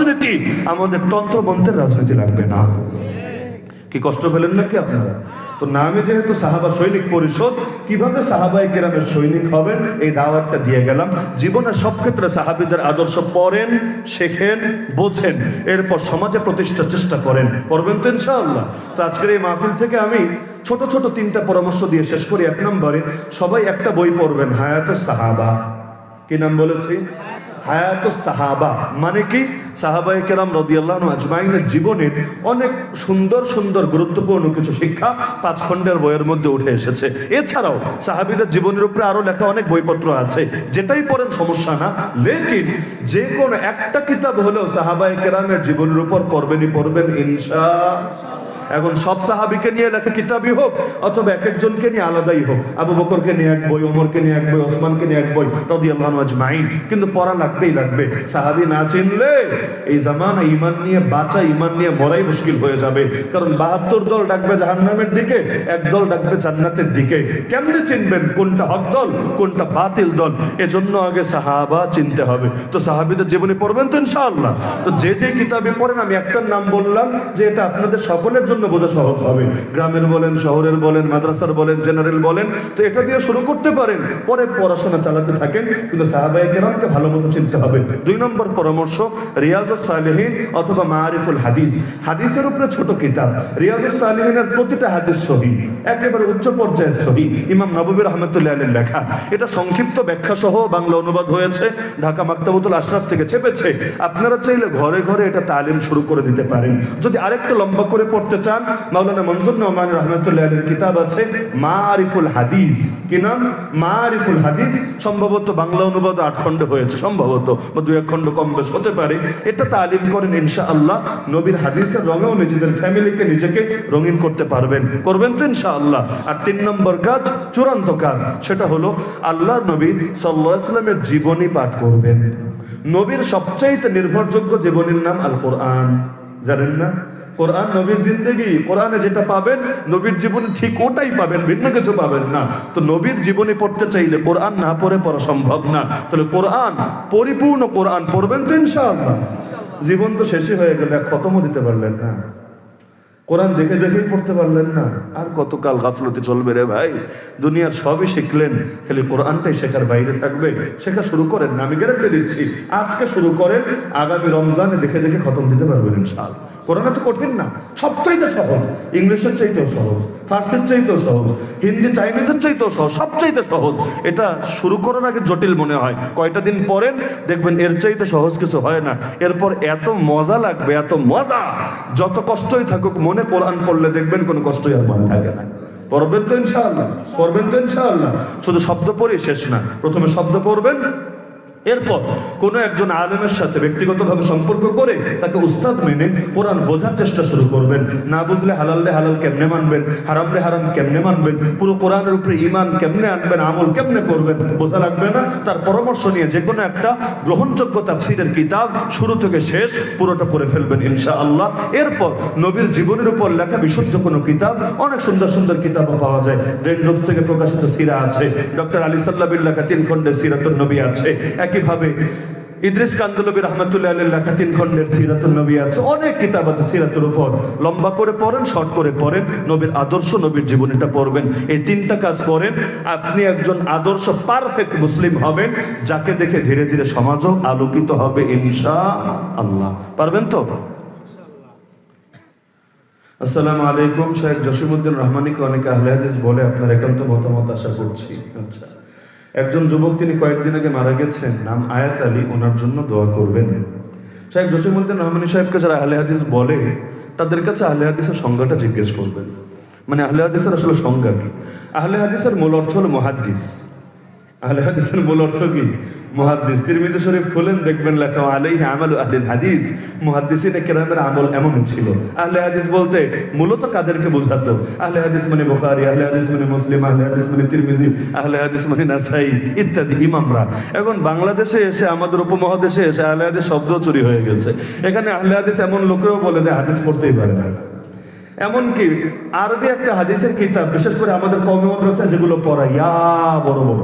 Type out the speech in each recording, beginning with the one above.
রাজনীতি, আমাদের তন্ত্রমন্ত্রের রাজনীতি লাগবে না। কি কষ্ট পেলেন নাকি আপনারা? তো নামে যেহেতু সাহাবা সৈনিক পরিষদ, কীভাবে সাহাবাই কেরামের সৈনিক হবেন? এই দাওয়াতটা দিয়ে গেলাম। জীবনের সব ক্ষেত্রে সাহাবিদের আদর্শ পড়েন, শেখেন, বোঝেন। এরপর সমাজে প্রতিষ্ঠার চেষ্টা করেন। করবেন তো ইনশাআল্লাহ। তো আজকের এই মাহফিল থেকে আমি ছোট ছোট তিনটা পরামর্শ দিয়ে শেষ করি। এক নম্বরে, সবাই একটা বই পড়বেন হায়াত সাহাবা। কি নাম বলেছি? হায়াত সাহাবা। মানে কি? সাহাবাই কেরাম রদিয়াল্লাহ আজমাইনের জীবনের অনেক সুন্দর সুন্দর, গুরুত্বপূর্ণ কিছু শিক্ষা পাঁচ খণ্ডের বইয়ের মধ্যে উঠে এসেছে। এছাড়াও সাহাবিদের জীবনের উপরে আরও লেখা অনেক বইপত্র আছে। যেটাই পড়েন সমস্যা না। লেকিন যে কোনো একটা কিতাব হলেও সাহাবাই কেরামের জীবনের উপর পড়বেনই পড়বেন, ইনশা এখন সব সাহাবিকে নিয়ে লেখা কিতাবই হোক, অথবা এক একজনকে নিয়ে আলাদাই হোক। আবু বকরকে নিয়ে এক বই, ওমরকে নিয়ে এক বই, ওসমানকে নিয়ে এক বই রদি আল্লাহ আজমাইন। কিন্তু পড়া লাগবেই, লাগবে। সাহাবি না চিনলে এই জামানা ইমান নিয়ে, বাঁচা ইমান নিয়ে মরাই মুশকিল হয়ে যাবে। কারণ বাহাত্তর দল ডাকবে জাহান্নামের দিকে, এক দল ডাকবে জান্নাতের দিকে। কেমনে চিনবেন কোনটা হক দল, কোনটা বাতিল দল? এজন্য আগে সাহাবা চিনতে হবে। তো সাহাবিদের জীবনে পড়বেন তো ইনশাআল্লাহ। তো যে যে কিতাবে পড়েন, আমি একটার নাম বললাম যে এটা আপনাদের সকলের জন্য বোঝা সহজ হবে। গ্রামের বলেন, শহরের বলেন, মাদ্রাসার বলেন জেনারেল বলেন, তো এটা দিয়ে শুরু করতে পারেন, পরে পড়াশোনা চালাতে থাকেন, কিন্তু সাহাবাই কেরামকে ভালো মতো চিনতে হবে। দুই নম্বর পরামর্শ, রিয়াজুস সালেহীন অথবা মারিফুল হাদিস। হাদিসের উপরে ছোট কিতাব। রিয়াজুস সালেহীনের প্রতিটা হাদিস সহি, একেবারে উচ্চ পর্যায়ের সহি। ইমাম নববী রহমতুল্লাহ আলীর লেখা। এটা সংক্ষিপ্ত ব্যাখ্যা সহ বাংলা অনুবাদ হয়েছে, ঢাকা মাক্তাবুতুল আশরাফ থেকে ছেপেছে। আপনারা চাইলে ঘরে ঘরে এটা তালিম শুরু করে দিতে পারেন। যদি আরেকটু লম্বা করে পড়তে চান মাওলানা মনজুর নহমান রহমতুল্লাহ কিতাব আছে মারিফুল হাদিস। কি নাম? মারিফুল হাদিস। সম্ভবত বাংলা অনুবাদ আট খণ্ডে হয়েছে, সম্ভবত, বা দু এক খণ্ড কম বেশ হতে পারে। এটা তালিম করেন ইনশা আল্লাহ নবীর হাদিসের রঙেও নিজেদের ফ্যামিলিকে নিজেকে রঙিন করতে পারবেন। করবেন তো ইনশা আল্লাহ আর তিন নম্বর কাজ, চূড়ান্ত কাজ, সেটা হলো আল্লাহ নবী সাল্লাহ ইসলামের জীবনী পাঠ করবেন। নবীর সবচাইতে নির্ভরযোগ্য জীবনীর নাম আল কোরআন জানেন না? কোরআন নবীর জিন্দগি, কোরআনে যেটা পাবেন, নবীর জীবনে ঠিক ওটাই পাবেন, ভিন্ন কিছু পাবেন না। তো নবীর জীবনী পড়তে চাইলে কোরআন না পড়ে পড়া সম্ভব না। তাহলে কোরআন, পরিপূর্ণ কোরআন পড়বেন তো ইনশাআল্লাহ। জীবন তো শেষই হয়ে গেলে খতমও দিতে পারলেন না। কোরআন দেখে দেখেই পড়তে পারলেন না। আর কতকাল গাফলতি চলবে রে ভাই? দুনিয়ার সবই শিখলেন, খালি কোরআনটাই শেখার বাইরে থাকবে। শেখা শুরু করেন আমি গ্যারান্টি দিচ্ছি। আজকে শুরু করেন, আগামী রমজানে দেখে দেখে খতম দিতে পারবেন ইনশাল কোরআন তো কঠিন না। সবচাইতে সহজ। ইংলিশের চাইতেও সহজ। ফার্সির চাইতেও সহজ। হিন্দি, চাইনিজের চাইতেও সহজ। সবচাইতে সহজ। এটা শুরু করার আগে জটিল মনে হয়। কয়টা দিন পরেন দেখবেন এর চাইতে সহজ কিছু হয় না। এরপর এত মজা লাগবে, এত মজা! যত কষ্টই থাকুক, মনে কোরআন পড়লে দেখবেন কোনো কষ্টই আর মনে থাকে না। পড়বেন তো ইনশাআল্লাহ, পড়বেন তো ইনশাআল্লাহ। শুধু শব্দ পড়ে শেষ না। প্রথমে শব্দ পড়বেন এরপর কোন একজন আলেমের সাথে ব্যক্তিগতভাবে সম্পর্ক করে তাকে উস্তাদ মেনে কোরআন বোঝার চেষ্টা শুরু করবেন। না বুঝলে হালালে হালাল কেমনে মানবেন? হারামলে হারাম কেমনে মানবেন? পুরো কোরআনের উপরে ইমান কেমনে আনবেন? আমল কেমনে করবেন? বোঝা লাগবে না? তার পরামর্শ নিয়ে যে কোনো একটা গ্রহণযোগ্য তাফসিরের কিতাব শুরু থেকে শেষ পুরোটা করে ফেলবেন ইনশা আল্লাহ এরপর নবীর জীবনের উপর লেখা বিশুদ্ধ কোনো কিতাব অনেক সুন্দর সুন্দর কিতাবও পাওয়া যায়। রেন্ডোপ থেকে প্রকাশিত সিরা আছে। ডক্টর আলী সাল্লাবির লেখা তিন খণ্ডের সিরাতুল নবী আছে। একইভাবে ইদ্রিস কান্দলবী রহমতুল্লাহ লেখা তিন খণ্ডের সিরাতুল নবী আছে। অনেক কিতাব আছে সিরাতুর উপর। লম্বা করে পড়েন, শর্ট করে পড়েন, নবীর আদর্শ নবীর জীবনীটা পড়বেন। এই তিনটা কাজ করেন আপনি একজন আদর্শ পারফেক্ট মুসলিম হবেন, যাকে দেখে ধীরে ধীরে সমাজও আলোকিত হবে ইনশা আল্লাহ পারবেন তো? আসসালামু আলাইকুম, শেখ জসিমুদ্দিন রহমানিকে অনেকে আহলে হাদিস বলে আপনার একান্ত মতামত আশা করছি। আচ্ছা। একজন যুবক তিনি কয়েকদিন আগে মারা গেছেন। নাম আয়াত আলী, ওনার জন্য দোয়া করবেন। শেখ জসিমুদ্দিন রহমানি সাহেবকে যারা আহলে হাদিস বলে, তাদের কাছে আহলে হাদিসের সংজ্ঞাটা জিজ্ঞেস করবেন। মানে আহলে হাদিসের আসলে সংজ্ঞা কি? আহলে হাদিসের মূল অর্থ হল মহাদ্দিস। আহলে হাদিসের মূল অর্থ কি? মুহাদ্দিস তিরমিজি শরীফ খুলেন, দেখবেন লেখা, আলাইহি আমালু আহলিল হাদিস। মুহাদ্দিসিনে কেরামের আমল এমন ছিল। আহলে হাদিস বলতে মূলত কাদেরকে বোঝাতো? আহলে হাদিস মানে বুখারী, আহলে হাদিস মানে মুসলিম, আহলে হাদিস মানে তিরমিজি, আহলে হাদিস মানে নাসাই ইত্যাদি, ইমামরা। এখন বাংলাদেশে এসে, আমাদের উপমহাদেশে এসে আহলে হাদিস শব্দ চুরি হয়ে গেছে। এখানে আহলে হাদিস এমন লোকেও বলে যে হাদিস পড়তেই পারে না। এমনকি আরবি একটা হাদিসের কিতাব, বিশেষ করে আমাদের কমে মাদ্রাসা যেগুলো পড়াই ইয়া বড় বড়।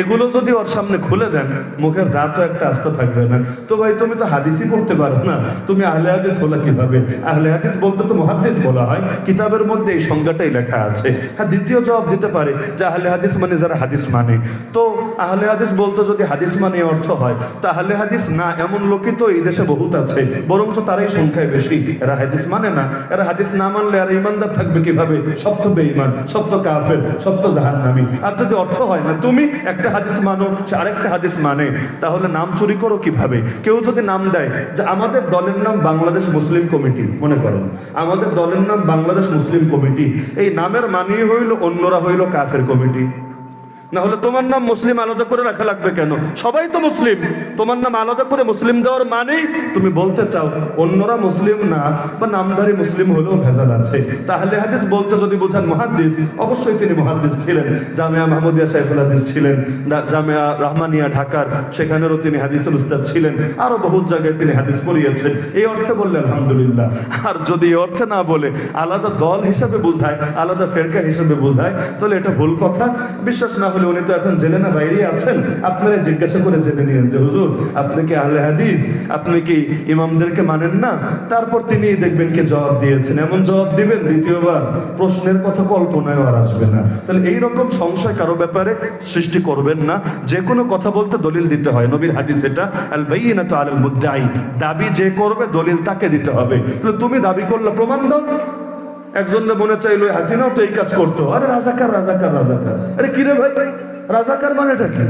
এগুলো যদি ওর সামনে খুলে দেন, মুখের দাঁতও একটা আস্থা থাকবে না। তো ভাই, তুমি তো হাদিসই পড়তে পারো না। তুমি আহলে হাদিস বলা কীভাবে? আহলে হাদিস বলতে তো মহাদিস বলা হয়। কিতাবের মধ্যে এই সংজ্ঞাটাই লেখা আছে। হ্যাঁ দ্বিতীয় জবাব দিতে পারে যে আহলে হাদিস মানে যারা হাদিস মানে। তো আহলে হাদিস বলতে যদি হাদিস মানে অর্থ হয়, তা আহলে হাদিস না, এমন লোকই তো এই দেশে বহুত আছে। বরঞ্চ তারাই সংখ্যায় বেশি। এরা হাদিস মানে না। এরা হাদিস না মানলে আর ইমানদার থাকবে কীভাবে? তো বেঈমান তো কাফের, সব তো নামি আর যদি অর্থ হয় না, তুমি একটা হাদিস মানো আরেকটা হাদিস মানে তাহলে নাম চুরি করো কীভাবে? কেউ যদি নাম দেয়, যে আমাদের দলের নাম বাংলাদেশ মুসলিম কমিটি মনে করেন আমাদের দলের নাম বাংলাদেশ মুসলিম কমিটি এই নামের মানিয়ে হইল, অন্যরা হইল কাফের কমিটি। না হলে তোমার নাম মুসলিম আলাদা করে রাখা লাগবে কেন? সবাই তো মুসলিম। তোমার নাম আলাদা করে মুসলিম দেওয়ার মানেই তুমি বলতে চাও, অন্যরা মুসলিম না বা নামধারী মুসলিম হলেও ভেজাল আছে। তাহলে হাদিস বলতে যদি বোঝান মহাদিস অবশ্যই তিনি মহাদিস ছিলেন। জামিয়া মাহমুদিয়া সাইফুল হাদিস ছিলেন জামিয়া রহমানিয়া ঢাকার, সেখানেরও তিনি হাদিসের উস্তাদ ছিলেন। আরও বহু জায়গায় তিনি হাদিস পড়িয়েছেন। এই অর্থে বললেন আলহামদুলিল্লাহ। আর যদি এই অর্থে না বলে, আলাদা দল হিসাবে বোঝায়, আলাদা ফেরকা হিসাবে বোঝায়, তাহলে এটা ভুল কথা। বিশ্বাস না হলে উনি তো এখন জেলে না বাইরে আছেন। আপনারা জিজ্ঞাসা করে জেনে নিয়েন যে, হুজুর, আপনি কি আহলে হাদিস? আপনি কি ইমামদেরকে মানেন না? তারপর তিনি দেখবেন কে জবাব দিয়েছেন। এমন জবাব দিবেন, দ্বিতীয়বার প্রশ্নের কথা কল্পনায় আর আসবে না। তাহলে এই রকম সংশয় কারও ব্যাপারে সৃষ্টি করবেন না। যে কোনো কথা বলতে দলিল দিতে হয়। নবীর হাদিস এটা আল বাইয়িনাতু আলাল মুদ্দাই দাবি যে করবে, দলিল তাকে দিতে হবে। তাহলে তুমি দাবি করলে প্রমাণ দাও। একজনের মনে চাইলো হাসিনাও তো এই কাজ করতো। আরে রাজাকার রাজাকার রাজাকার। আরে কিরে ভাই রাজাকার মানেটা কি?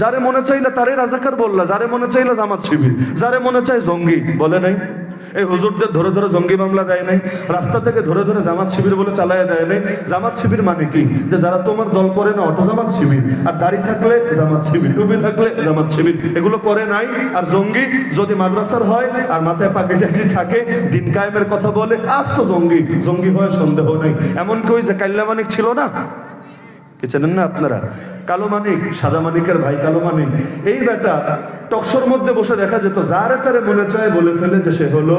যারে মনে চাইলে তারে রাজাকার বললা, যারে মনে চাইলে জামাত শিবির, যারে মনে চাই জঙ্গি, বলে নাই? এই হুজুরদের ধরে ধরে জঙ্গি মামলা দেয় নাই, রাস্তা থেকে ধরে ধরে জামাত শিবির বলে চালায় দেয় নাই। জামাত শিবির মানে কি? যে যারা তোমার দল করে না, অটো জামাত শিবির। আর দাড়ি থাকলে জামাত শিবির, টুপি থাকলে জামাত শিবির। এগুলো করে নাই, আর জঙ্গি যদি মাদ্রাসার হয়, আর মাথায় পাগড়ি টাকড়ি থাকে, দিন কায়েমের কথা বলে, আজ তো জঙ্গি জঙ্গি হয়ে সন্দেহ নেই। এমন কেউ যে কাল্লা মানিক ছিল না? কি চেনেন না আপনারা? কালো মানিক, সাদা মানিকের ভাই কালো মানিক। এই বেটা টকশোর মধ্যে বসে দেখা যেত যারে তারে মনে চায় বলে ফেলে যে সে হলো